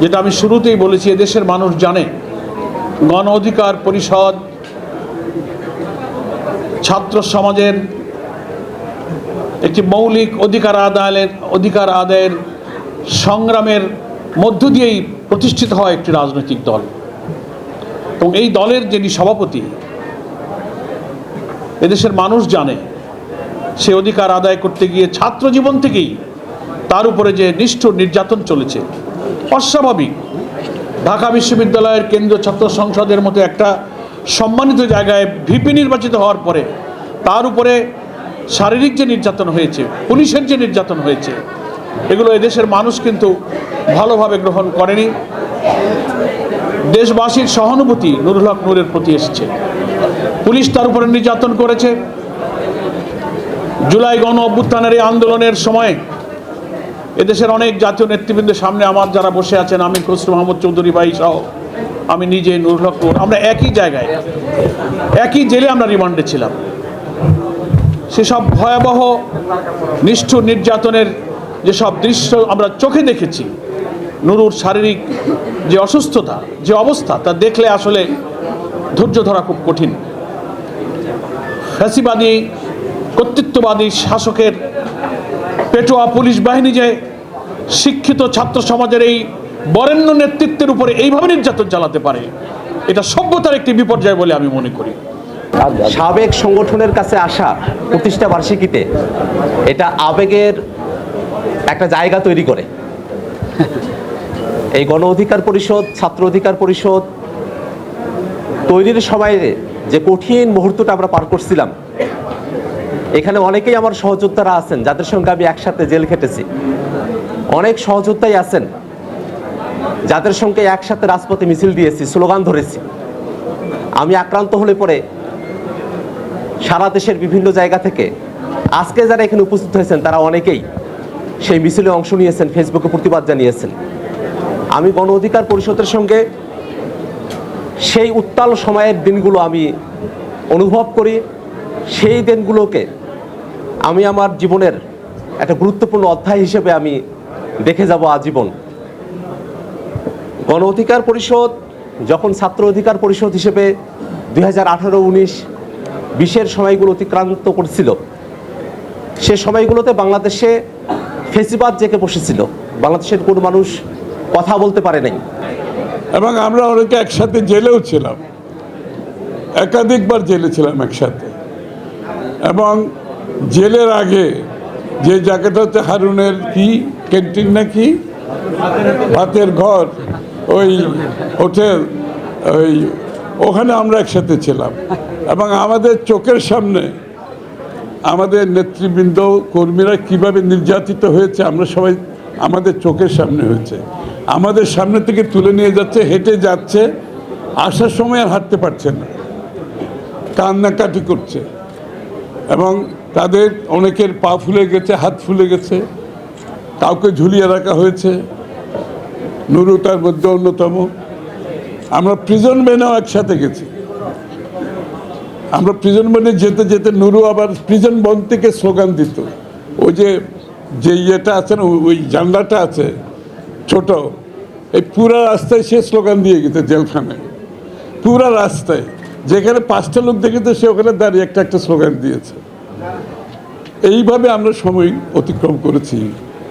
যেটা আমি শুরুতেই বলেছি, এদেশের মানুষ জানে, গণ অধিকার পরিষদ ছাত্র সমাজের একটি মৌলিক অধিকার আদায়ের অধিকার আদায়ের সংগ্রামের মধ্য দিয়েই প্রতিষ্ঠিত হয় একটি রাজনৈতিক দল। এবং এই দলের যিনি সভাপতি এদেশের মানুষ জানে, সে অধিকার আদায় করতে গিয়ে ছাত্র জীবন থেকেই তার উপরে যে নিষ্ঠুর নির্যাতন চলেছে। অস্বাভাবিক। ঢাকা বিশ্ববিদ্যালয়ের কেন্দ্রীয় ছাত্র সংসদের মতো একটা সম্মানিত জায়গায় ভিপি নির্বাচিত হওয়ার পরে তার উপরে শারীরিক যে নির্যাতন হয়েছে, পুলিশের যে নির্যাতন হয়েছে, এগুলো এদেশের মানুষ কিন্তু ভালোভাবে গ্রহণ করেনি। দেশবাসীর সহানুভূতি নুরুল হক নূরের প্রতি এসেছে। পুলিশ তার উপরে নির্যাতন করেছে। জুলাই গণ অভ্যুত্থানের এই আন্দোলনের সময় এদেশের অনেক জাতীয় নেতৃবৃন্দের সামনে আমার যারা বসে আছেন, আমি খসরু মাহমুদ চৌধুরী ভাই সহ, আমি নিজে নুরুল হক আমরা একই জায়গায়, একই জেলে আমরা রিমান্ডে ছিলাম। সেসব ভয়াবহ, নিষ্ঠুর নির্যাতনের যেসব দৃশ্য আমরা চোখে দেখেছি, নুরুর শারীরিক যে অসুস্থতা, যে অবস্থা, তা দেখলে আসলে ধৈর্য ধরা খুব কঠিন। ফ্যাসিবাদী, কর্তৃত্ববাদী শাসকের পেটোয়া পুলিশ বাহিনী যে শিক্ষিত ছাত্র সমাজের এই বরেণ্য নেতৃত্বের উপরে এইভাবে নির্যাতন চালাতে পারে, এটা সভ্যতার একটি বিপর্যয় বলে আমি মনে করি। সাবেক সংগঠনের কাছে আসা প্রতিষ্ঠা বার্ষিকীতে এটা আবেগের একটা জায়গা তৈরি করে। এই গণ অধিকার পরিষদ, ছাত্র অধিকার পরিষদ তৈরির সময়ে যে কঠিন মুহূর্তটা আমরা পার করছিলাম। এখানে অনেকেই আমার সহযোদ্ধারা আছেন, যাদের সঙ্গে আমি একসাথে জেল খেটেছি। অনেক সহযোদ্ধাই আছেন, যাদের সঙ্গে একসাথে রাজপথে মিছিল দিয়েছি, স্লোগান ধরেছি। আমি আক্রান্ত হলে পরে সারা দেশের বিভিন্ন জায়গা থেকে আজকে যারা এখানে উপস্থিত হয়েছেন, তারা অনেকেই সেই মিছিলে অংশ নিয়েছেন, ফেসবুকে প্রতিবাদ জানিয়েছেন। আমি গণ অধিকার পরিষদের সঙ্গে সেই উত্তাল সময়ের দিনগুলো আমি অনুভব করি। সেই দিনগুলোকে আমি আমার জীবনের একটা গুরুত্বপূর্ণ অধ্যায় হিসেবে আমি দেখে যাব আজীবন। গণ অধিকার পরিষদ যখন ছাত্র অধিকার পরিষদ হিসেবে দুই হাজার আঠারো উনিশ বিশের সময়গুলো অতিক্রান্ত করছিল, সে সময়গুলোতে বাংলাদেশে ফেসিবাদ জেকে বসেছিল। বাংলাদেশের কোনো মানুষ কথা বলতে পারে নাই। এবং আমরা অনেকে একসাথে জেলেও ছিলাম। একাধিকবার জেলে ছিলাম একসাথে। এবং জেলের আগে যে জায়গাটা হচ্ছে হারুনের কি ক্যান্টিন নাকি? ভাতের ঘর, ওই হোটেল, ওই ওখানে আমরা একসাথে ছিলাম। এবং আমাদের চোখের সামনে আমাদের নেতৃবৃন্দ, কর্মীরা কীভাবে নির্যাতিত হয়েছে, আমরা সবাই আমাদের চোখের সামনে হয়েছে। আমাদের সামনে থেকে তুলে নিয়ে যাচ্ছে, হেঁটে যাচ্ছে, আসার সময় আর হাঁটতে পারছে না। কান্নাকাটি করছে। এবং তাদের অনেকের পা ফুলে গেছে, হাত ফুলে গেছে, কাউকে ঝুলিয়ে রাখা হয়েছে। নুরু তার মধ্যে অন্যতম। আমরা প্রিজন মেনেও একসাথে গেছি। আমরা প্রিজন বনে যেতে যেতে নুরু আবার প্রিজন বন থেকে স্লোগান দিত। ওই যে যে ইয়েটা আছে না, ওই জানলাটা আছে ছোট। এই পুরা রাস্তায় সে স্লোগান দিয়ে গেছে জেলখানায়। পুরা রাস্তায়। যেখানে পাঁচটা লোক দেখেছে, সে ওখানে দাঁড়িয়ে একটা একটা স্লোগান দিয়েছে। এইভাবে আমরা সময় অতিক্রম করেছি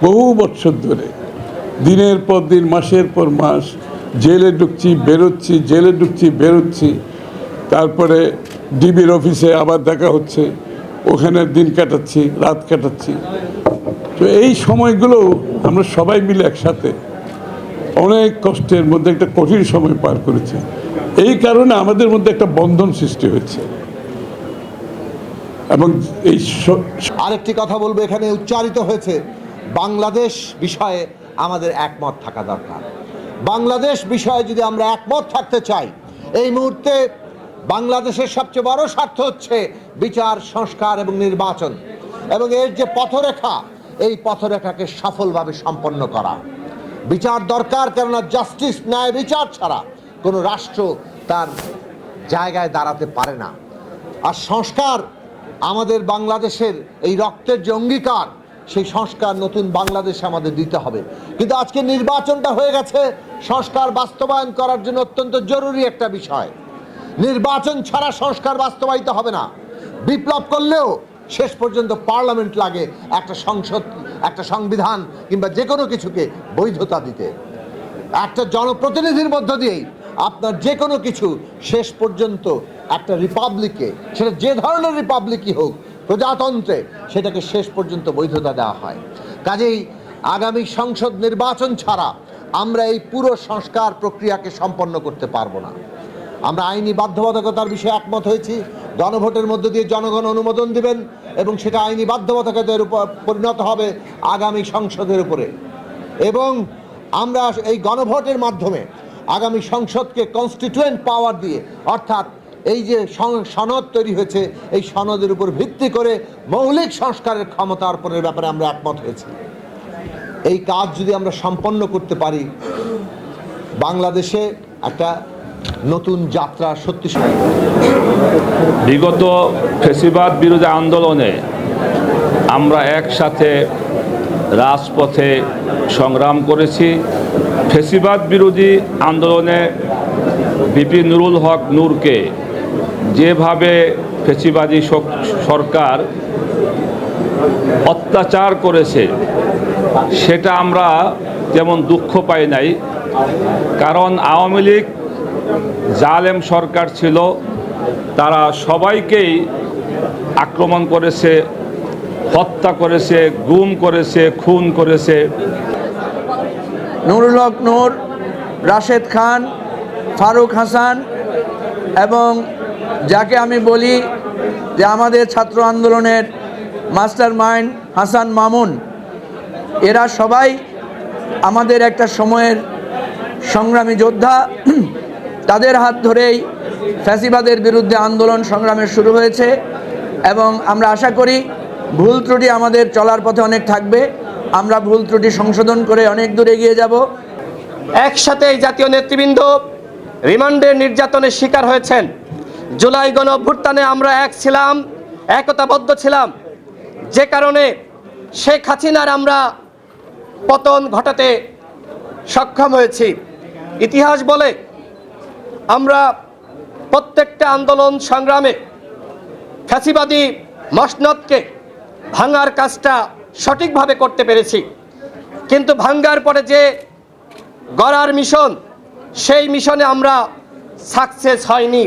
বহু বছর ধরে। দিনের পর দিন, মাসের পর মাস, জেলে ঢুকছি, বেরোচ্ছি, জেলে ঢুকছি, বেরোচ্ছি। তারপরে ডিবির অফিসে আবার দেখা হচ্ছে। ওখানে দিন কাটাচ্ছি, রাত কাটাচ্ছি। তো এই সময়গুলো আমরা সবাই মিলে একসাথে অনেক কষ্টের মধ্যে একটা কঠিন সময় পার করেছে। এই কারণে আমাদের মধ্যে একটা বন্ধন সৃষ্টি হয়েছে। এবং এই আরেকটি কথা বলব, এখানে উচ্চারিত হয়েছে, বাংলাদেশ বিষয়ে আমাদের একমত থাকা দরকার। বাংলাদেশ বিষয়ে যদি আমরা একমত থাকতে চাই, এই মুহূর্তে বাংলাদেশের সবচেয়ে বড় স্বার্থ হচ্ছে বিচার, সংস্কার এবং নির্বাচন। এবং এর যে পথরেখা, এই পথরেখাকে সফলভাবে সম্পন্ন করা। বিচার দরকার, কেননা জাস্টিস ন্যায় বিচার ছাড়া কোনো রাষ্ট্র তার জায়গায় দাঁড়াতে পারে না। আর সংস্কার আমাদের বাংলাদেশের এই রক্তের যে অঙ্গীকার, সেই সংস্কার নতুন বাংলাদেশে আমাদের দিতে হবে। কিন্তু আজকে নির্বাচনটা হয়ে গেছে, সংস্কার বাস্তবায়ন করার জন্য অত্যন্ত জরুরি একটা বিষয়। নির্বাচন ছাড়া সংস্কার বাস্তবায়িত হবে না। বিপ্লব করলেও শেষ পর্যন্ত পার্লামেন্ট লাগে একটা সংসদ একটা সংবিধান কিংবা যে কোনো কিছুকে বৈধতা দিতে। একটা জনপ্রতিনিধির মধ্য দিয়েই আপনার যে কোনো কিছু শেষ পর্যন্ত একটা রিপাবলিকে, সেটা যে ধরনের রিপাবলিকই হোক, প্রজাতন্ত্রে সেটাকে শেষ পর্যন্ত বৈধতা দেওয়া হয়। কাজেই আগামী সংসদ নির্বাচন ছাড়া আমরা এই পুরো সংস্কার প্রক্রিয়াকে সম্পন্ন করতে পারব না। আমরা আইনি বাধ্যবাধকতার বিষয়ে একমত হয়েছি গণভোটের মধ্য দিয়ে জনগণ অনুমোদন দিবেন এবং সেটা আইনি বাধ্যবাধকতার উপর পরিণত হবে আগামী সংসদের উপরে। এবং আমরা এই গণভোটের মাধ্যমে আগামী সংসদকে কনস্টিটিউয়েন্ট পাওয়ার দিয়ে, অর্থাৎ এই যে সনদ তৈরি হয়েছে, এই সনদের উপর ভিত্তি করে মৌলিক সংস্কারের ক্ষমতা অর্পণের ব্যাপারে আমরা একমত হয়েছি। এই কাজ যদি আমরা সম্পন্ন করতে পারি, বাংলাদেশে একটা নতুন যাত্রা সত্যি বিগত ফেসিবাদ বিরোধী আন্দোলনে আমরা একসাথে রাজপথে সংগ্রাম করেছি। ফেসিবাদ বিরোধী আন্দোলনে বিপি নুরুল হক নূরকে যেভাবে ফেসিবাদী সরকার অত্যাচার করেছে, সেটা আমরা তেমন দুঃখ পাই নাই। কারণ আওয়ামী লীগ জালেম সরকার ছিল, তারা সবাইকেই আক্রমণ করেছে, হত্যা করেছে, গুম করেছে, খুন করেছে। নুরুল হক নূর, রাশেদ খান, ফারুক হাসান এবং যাকে আমি বলি যে আমাদের ছাত্র আন্দোলনের মাস্টার মাইন্ড হাসান মামুন, এরা সবাই আমাদের একটা সময়ের সংগ্রামী যোদ্ধা। তাদের হাত ধরেই ফ্যাসিবাদের বিরুদ্ধে আন্দোলন সংগ্রামের শুরু হয়েছে এবং আমরা আশা করি ভুল ত্রুটি আমাদের চলার পথে অনেক থাকবে। আমরা ভুল ত্রুটি সংশোধন করে অনেক দূর এগিয়ে যাব। একসাথে এই জাতীয় নেতৃবৃন্দ রিমান্ডের নির্যাতনের শিকার হয়েছেন। জুলাই গণ অভ্যুত্থানে আমরা এক ছিলাম, একতাবদ্ধ ছিলাম। যে কারণে শেখ হাসিনার আমরা পতন ঘটাতে সক্ষম হয়েছি। ইতিহাস বলে আমরা প্রত্যেকটা আন্দোলন সংগ্রামে ফ্যাসিবাদী মসনদকে ভাঙার কাজটা সঠিকভাবে করতে পেরেছি। কিন্তু ভাঙ্গার পরে যে গড়ার মিশন, সেই মিশনে আমরা সাকসেস হয়নি।